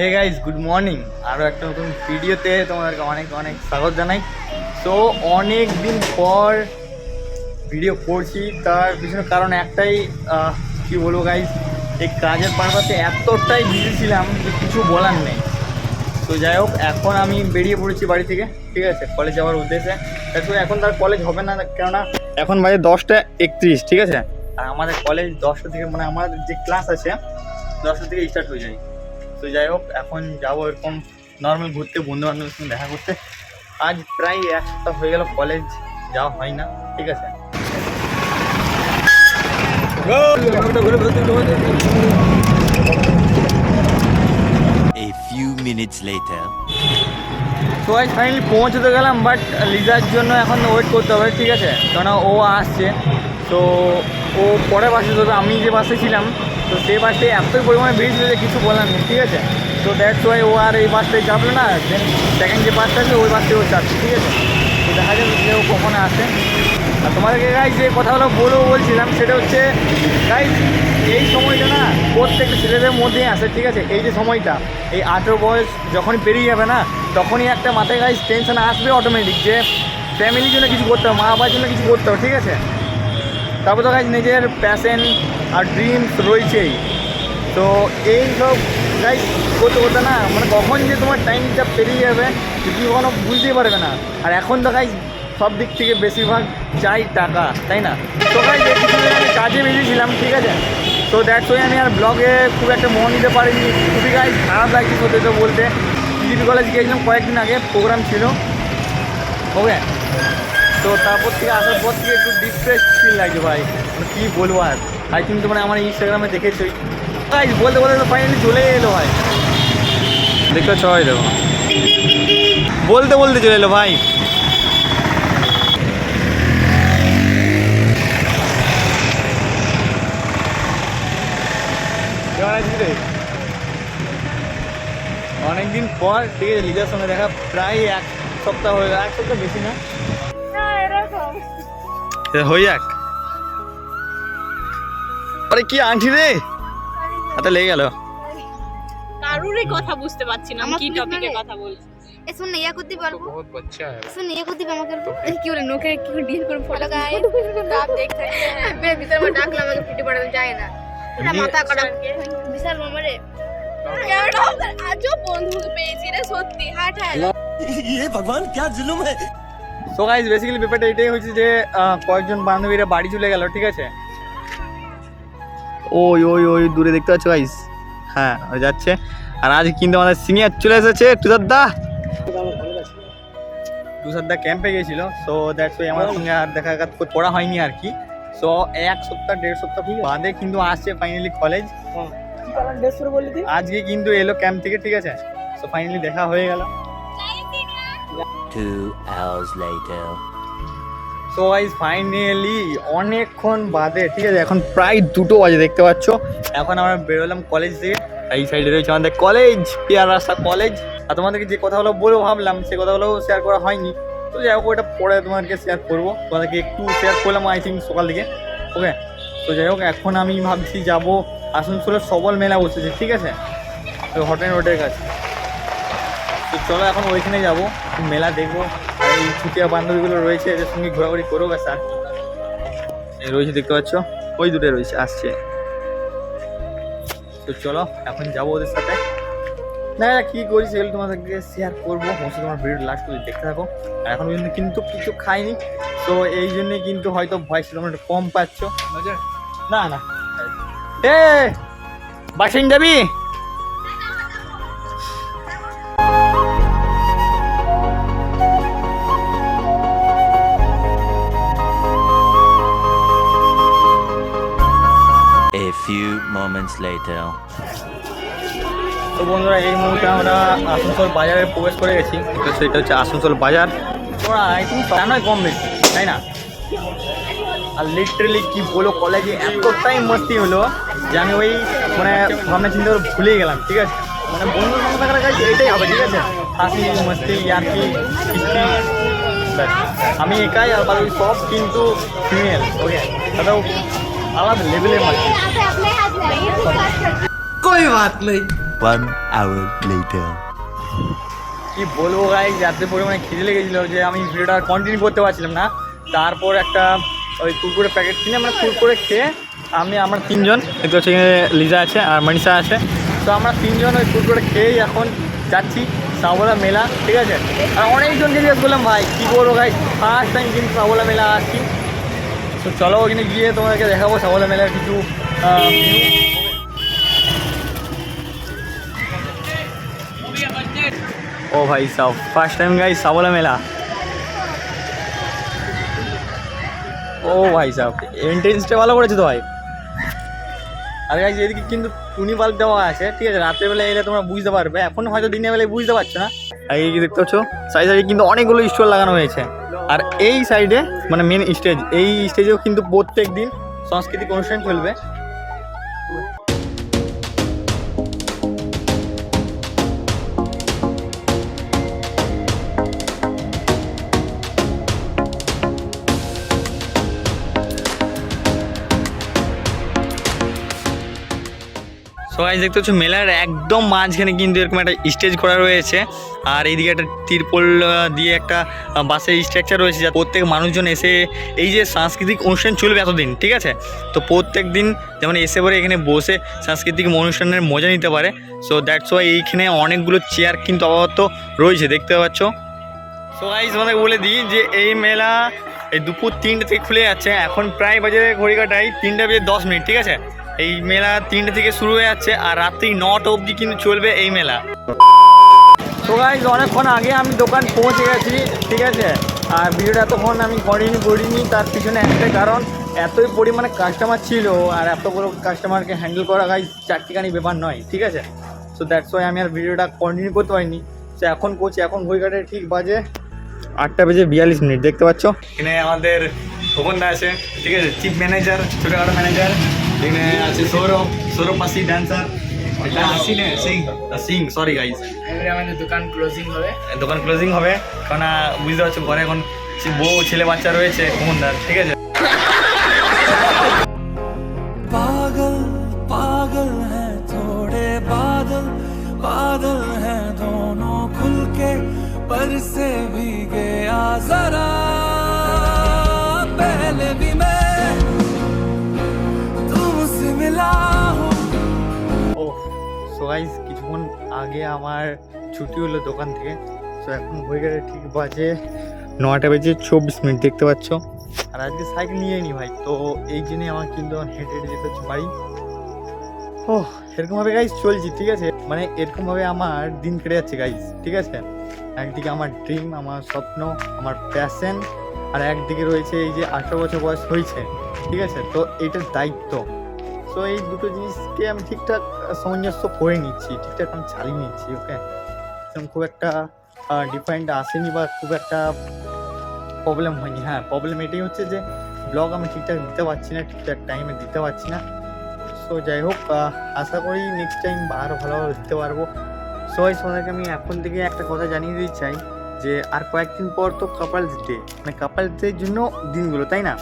Hey guys good morning আরও একটা নতুন ভিডিওতে তোমাদেরকে অনেক অনেক স্বাগত জানাই। তো অনেক দিন পর ভিডিও করছি। তার পিছনে কারণ একটাই কি বলব গাইজ এই কাজের পারপাসে এতটাই বিজি ছিলাম যে কিছু বলার নেই। তো যাই হোক, এখন আমি বেরিয়ে পড়েছি বাড়ি থেকে, ঠিক আছে? কলেজ যাওয়ার উদ্দেশ্যে। এখন তার কলেজ হবে না, কেননা এখন বাজে দশটা একত্রিশ, ঠিক আছে? আর আমাদের কলেজ দশটা থেকে মানে আমাদের যে ক্লাস আছে, দশটা থেকে স্টার্ট হয়ে যায়। তো যাই হোক এখন যাব এরকম নর্মাল ঘুরতে বন্ধু বান্ধবের সঙ্গে দেখা করতে। আজ প্রায় এক সপ্তাহ হয়ে গেল কলেজ যাওয়া হয় না ঠিক আছে? A few minutes later. তো আজ ফাইনালি পৌঁছতে গেলাম বাট লিজার জন্য এখন ওয়েট করতে হবে ঠিক আছে? কেননা ও আসছে। তো ও পরে বাসে ধরবে আমি যে বাসে ছিলাম, তো সেই বাসে এতই পরিমাণে ভিড় ছিল যে কিছু বলার নেই ঠিক আছে? তো দ্যাটস ওয়াই ও আর এই বাসটায় চাপলো না দেন সেকেন্ড যে বাসটা আছে, ওই বাসটাই ও চাপছে, ঠিক আছে? তো দেখা যাবে যে ও কখনো আসে। আর তোমাদেরকে গাই যে কথাগুলো বলব বলছিলাম, সেটা হচ্ছে গাই এই সময়টা না, প্রত্যেকটা ছেলেদের মধ্যেই আসে, ঠিক আছে? এই যে সময়টা, এই আঠেরো বয়স যখনই পেরিয়ে যাবে না, তখনই একটা মাথায় গাইজ টেনশন আসবে অটোমেটিক যে ফ্যামিলির জন্য কিছু করতে হবে মা বাবার জন্য কিছু করতে হবে, ঠিক আছে? তারপর তো নিজের প্যাশন আর ড্রিমস রয়েছেই। তো এই সব গাইজ করতে করতে না মানে কখন যে তোমার টাইমটা পেরিয়ে যাবে, তুমি কখনো বুঝতেই পারবে না। আর এখন তো গাইজ সব দিক থেকে বেশিরভাগ চাই টাকা, তাই না? তো গাইজ আমি কাজে বেরিয়েছিলাম ঠিক আছে? তো দ্যাটস ওই আমি আর ব্লগে খুব একটা মন দিতে পারিনি। খুবই গাইজ খারাপ লাগছে সত্যি তো বলতে। ডিগ্রি কলেজ গিয়েছিলাম কয়েকদিন আগে প্রোগ্রাম ছিল। ওকে তো তারপর থেকে আসার পর থেকে একটু ডিপ্রেস ফিল লাগছে ভাই। মানে কী বলব আর? ভাই তুমি তো মানে আমার ইনস্টাগ্রামে দেখেছোই। ভাই বলতে বলতে তো ফাইনালি চলে এলো ভাই। দেখো ছয় দেখো। বলতে বলতে চলে এলো ভাই। অনেকদিন পর ঠিক আছে লিজার সঙ্গে দেখা প্রায় এক সপ্তাহ হয়ে গেল। এক সপ্তাহ বেশি না। হয়ে যাক আরে কি আংটি রে হাতে লেগে গেল কারুরই কথা বুঝতে পারছি না আমি আমার কি পুলিশ টপিকে লাগে? কথা বলছি এ শুন না ইয়া করতে পারবো শুন ইয়া করতে পারবো আমাকে এই কি বলে নোকে কি ডিল করে ফটো গায় आप देख सकते हैं मेरे भीतर में डाक लगा के पिटी पड़ा যায় না পুরা মাথা কাটা বিশাল মামারে ক্যামেরা আজও বন্ধু পেয়েছি রে সত্যি হাট হাট ये भगवान क्या जुलुम है সো গাইজ বেসিক্যালি ব্যাপারটা এটাই হচ্ছে যে কয়েকজন বান্ধবীরা বাড়ি চলে গেল ঠিক আছে? ওই ওই ওই দূরে দেখতে পাচ্ছ গাইজ হ্যাঁ ওই যাচ্ছে। আর আজ কিন্তু আমাদের সিনিয়র চলে এসেছে তুষারদা তুষারদা ক্যাম্পে গিয়েছিল সো দ্যাটস ওই আমার সঙ্গে আর দেখা করা হয়নি আর কি। সো এক সপ্তাহ দেড় সপ্তাহ বাদে কিন্তু আসছে ফাইনালি কলেজ আজকে কিন্তু এলো ক্যাম্প থেকে ঠিক আছে? সো ফাইনালি দেখা হয়ে গেল। Two hours later. So guys finally অনেকক্ষণ বাদে, ঠিক আছে, এখন প্রায় দুটো বাজে, দেখতে পাচ্ছ। এখন আমরা বেরোলাম কলেজ থেকে এই সাইডে রয়েছে আমাদের কলেজ পেয়ার রাস্তা কলেজ আর তোমাদেরকে যে কথাগুলো বলব ভাবলাম, সে কথাগুলো শেয়ার করা হয়নি। তো যাই হোক, ওটা পরে তোমাদেরকে শেয়ার করব। তোমাদেরকে একটু শেয়ার করলাম আই থিঙ্ক সকাল থেকে। ওকে তো যাই হোক, এখন আমি ভাবছি যাব আসানসোলের সবল মেলা বসেছে, ঠিক আছে? ওই হটেন রোডের কাছে। তো চলো এখন ওইখানে যাব মেলা দেখব। আর এই ছুটিয়া বান্ধবীগুলো রয়েছে এদের সঙ্গে ঘোরাঘুরি করো ব্যাস আর এই রয়েছে দেখতে পাচ্ছ? ওই দুটো রয়েছে আসছে। তো চলো এখন যাব ওদের সাথে। না না, কি করি সেগুলো তোমাদেরকে শেয়ার করব। অবশ্যই তোমার ভিডিও লাস্ট করে দেখতে থাকো। আর এখন পর্যন্ত কিন্তু কিছু খাইনি। তো এই জন্যই কিন্তু হয়তো ভয়েস তোমরা একটু কম পাচ্ছ। না না। এ বাসিন যাবি moments later. তো বন্ধুরা, এই মুহূর্তে আমরা আসানসোল বাজারে প্রবেশ করে গেছি। তো সেটা হচ্ছে আসানসোল বাজার। তোমরা আই থিঙ্ক নয় কম বেশি, তাই না? আর লিটারেলি কি বলো কলেজে এতটাই মস্তি হলো যে আমি ওই মানে ভাবনা চিন্তা করে ভুলেই গেলাম, ঠিক আছে? মানে বন্ধুর সঙ্গে থাকার কাছে এটাই হবে, ঠিক আছে? হাসি, মস্তি কিস্তি, ব্যাস। আমি একাই আর বাকি সব কিন্তু ফিমেল ওকে তাতেও আলাদা লেভেলের মাস্তি। कोई बात नहीं One hour later. কি বলবো গাই যাতে পরিমাণে খিদে লেগেছিল যে আমি ভিডিওটা কন্টিনিউ করতে পারছিলাম না তারপর একটা ওই কুরকুরে প্যাকেট কিনে আমরা কুরকুরে খেয়ে আমি আমরা তিনজন একটু হচ্ছে এখানে লিজা আছে আর মনীষা আছে তো আমরা তিনজন ওই কুরকুরে খেয়েই এখন যাচ্ছি সাবলা মেলা ঠিক আছে আর অনেকজনকে জিজ্ঞেস করলাম ভাই কী করবো গাই ফার্স্ট টাইম কিন্তু সাবলা মেলা আসছি তো চলো ওখানে গিয়ে তোমাদেরকে দেখাবো সাবলা মেলার কিছু ও ভাই সাহ ফার্স্ট টাইম গাই সাবলা মেলা। ও ভাই সাহ এন্ট্রেন্সটা ভালো করেছে তো ভাই। আর গাইজ এদিকে কিন্তু টুনি বাল্ব দেওয়া আছে, ঠিক আছে? রাত্রেবেলা এলে তোমরা বুঝতে পারবে। এখন হয়তো দিনের বেলায় বুঝতে পারছ না। আর এই দেখতে পাচ্ছ সাইড সাইডে কিন্তু অনেকগুলো স্টল লাগানো হয়েছে। আর এই সাইডে মানে মেন স্টেজ এই স্টেজেও কিন্তু প্রত্যেক দিন সাংস্কৃতিক অনুষ্ঠান চলবে। সবাই দেখতে পাচ্ছ, মেলার একদম মাঝখানে কিন্তু এরকম একটা স্টেজ করা রয়েছে। আর এইদিকে একটা তিরপল দিয়ে একটা বাসের স্ট্রাকচার রয়েছে যা প্রত্যেক মানুষজন এসে এই যে সাংস্কৃতিক অনুষ্ঠান চলবে এতদিন, ঠিক আছে? তো প্রত্যেক দিন যেমন এসে পরে এখানে বসে সাংস্কৃতিক অনুষ্ঠানের মজা নিতে পারে। সো দ্যাটস ওয়াই এইখানে অনেকগুলো চেয়ার কিন্তু আপাতত রয়েছে, দেখতে পাচ্ছ? সো গাইজ তোমাদের বলে দিই যে এই মেলা এই দুপুর তিনটে থেকে খুলে যাচ্ছে। এখন প্রায় বাজে ঘড়ি কাটাই তিনটে বেজে দশ মিনিট, ঠিক আছে? এই মেলা তিনটে থেকে শুরু হয়ে যাচ্ছে আর রাত্রি নটা অবধি কিন্তু চলবে এই মেলা। তো গাইজ অনেকক্ষণ আগে আমি দোকান পৌঁছে গেছি ঠিক আছে? আর ভিডিওটা এতক্ষণ আমি কন্টিনিউ করিনি তার পিছনে একটাই কারণ এতই পরিমাণে কাস্টমার ছিল আর এত বড় কাস্টমারকে হ্যান্ডেল করা গাইজ চারটিখানি ব্যাপার নয় ঠিক আছে? সো দ্যাটস ওয়াই আমি আর ভিডিওটা কন্টিনিউ করতে পারিনি। তো এখন করছি এখন ঘড়ি কাটে ঠিক বাজে আটটা বেজে বিয়াল্লিশ মিনিট দেখতে পাচ্ছ? এখানে আমাদের খোকনদা আছে ঠিক আছে? চিফ ম্যানেজার ছোটোখাটো ম্যানেজার এখানে আছে Sourav Sourav Pasi dancer Singh Singh sorry guys আমাদের দোকান ক্লোজিং হবে দোকান ক্লোজিং হবে কারণ আহ, বুঝতে পারছো ঘরে এখন ছে- বউ ছেলে বাচ্চা রয়েছে খোকনদার ঠিক আছে पागल पागल हैं थोड़े बादल बादल हैं दोनों खुल के पर से भी गया जरा पहले भी গাইজ কিছুক্ষণ আগে আমার ছুটি হলো দোকান থেকে। তো এখন হয়ে গেলে ঠিক বাজে নটা বেজে চব্বিশ মিনিট, দেখতে পাচ্ছ। আর আজকে সাইকেল নিয়ে নি ভাই, তো এই জন্যই আমার কিন্তু হেঁটে হেঁটে যেতে হচ্ছে। বাড়ি? ও এরকমভাবে গাইজ চলছি, ঠিক আছে? মানে এরকমভাবে আমার দিন কেটে যাচ্ছে গাইজ ঠিক আছে? একদিকে আমার ড্রিম আমার স্বপ্ন, আমার প্যাশন আর একদিকে রয়েছে এই যে আঠেরো বছর বয়স হয়েছে, ঠিক আছে? তো এইটার দায়িত্ব। সো এই দুটো জিনিসকে আমি ঠিকঠাক সামঞ্জস্য করে নিচ্ছি, ঠিকঠাক আমি চালিয়ে নিচ্ছি ওকে সেরকম খুব একটা ডিফারেন্ট আসেনি বা খুব একটা প্রবলেম হয়নি। হ্যাঁ প্রবলেম এটাই হচ্ছে যে ব্লগ আমি ঠিকঠাক দিতে পারছি না, ঠিকঠাক টাইমে দিতে পারছি না। সো যাই হোক আশা করি নেক্সট টাইম আরও ভালোভাবে দিতে পারব। সো এই সবাইকে আমি এখন থেকে একটা কথা জানিয়ে দিতে চাই যে, আর কয়েকদিন পর তো কাপালস ডে মানে কাপালস ডের জন্য দিনগুলো, তাই না?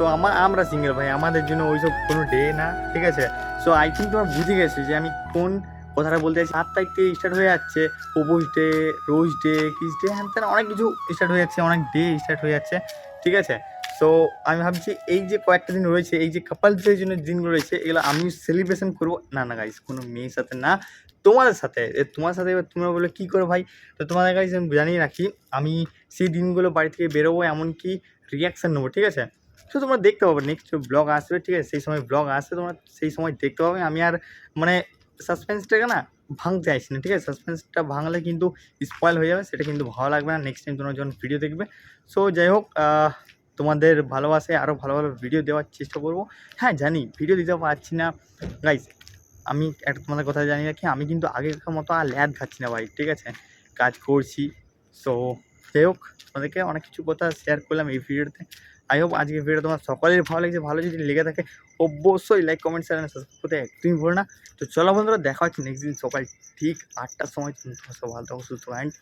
সো আমার আমরা সিঙ্গেল ভাই, আমাদের জন্য ওইসব কোনো ডে না, ঠিক আছে? সো আই থিঙ্ক তোমার বুঝে গেছো যে আমি কোন কথাটা বলতে চাইছি। সাত তারিখ থেকে স্টার্ট হয়ে যাচ্ছে propose day rose day kiss day হ্যান অনেক কিছু স্টার্ট হয়ে যাচ্ছে, অনেক ডে স্টার্ট হয়ে যাচ্ছে, ঠিক আছে? সো আমি ভাবছি এই যে কয়েকটা দিন রয়েছে, এই যে কাপালসদের জন্য দিনগুলো রয়েছে, এগুলো আমি সেলিব্রেশন করব। না না গাইস কোনো মেয়ের সাথে না, তোমাদের সাথে। তোমার সাথে এবার তোমরা বলে কী করো ভাই? তো তোমাদের কাছে আমি জানিয়ে রাখি, আমি সেই দিনগুলো বাড়ি থেকে বেরোবো, এমনকি রিয়াকশান নেব, ঠিক আছে? তো তোমরা দেখতে পাবে নেক্সট ব্লগ আসবে, ঠিক আছে? সেই সময় ব্লগ আসবে তোমরা সেই সময় দেখতে পাবে। আমি আর মানে সাসপেন্সটাকে না ভাঙতে চাইছি না, ঠিক আছে? সাসপেন্সটা ভাঙলে কিন্তু স্পয়েল হয়ে যাবে, সেটা কিন্তু ভালো লাগবে না। নেক্সট টাইম তোমরা যখন ভিডিও দেখবে। সো যাই হোক তোমাদের ভালোবাসে আরও ভালো ভালো ভিডিও দেওয়ার চেষ্টা করব। হ্যাঁ জানি ভিডিও দিতে পারছি না। গাইস আমি একটা তোমাদের কথা জানি রাখি, আমি কিন্তু আগেকার মতো আর ল্যাদ খাচ্ছি না ভাই, ঠিক আছে? কাজ করছি। সো যাই হোক, তোমাদেরকে অনেক কিছু কথা শেয়ার করলাম এই ভিডিওতে আই হোপ আজকের ভিডিও তোমার সকলের ভালো লাগছে। ভালো যদি লেগে থাকে, অবশ্যই লাইক কমেন্ট শেয়ার সাবস্ক্রাইব করতে একদমই ভুলো না। তো চলো বন্ধুরা, দেখা হচ্ছে নেক্সট দিন সকাল ঠিক আটটার সময়। তুমি সব ভালো থাকো, সুস্থ অ্যান্ড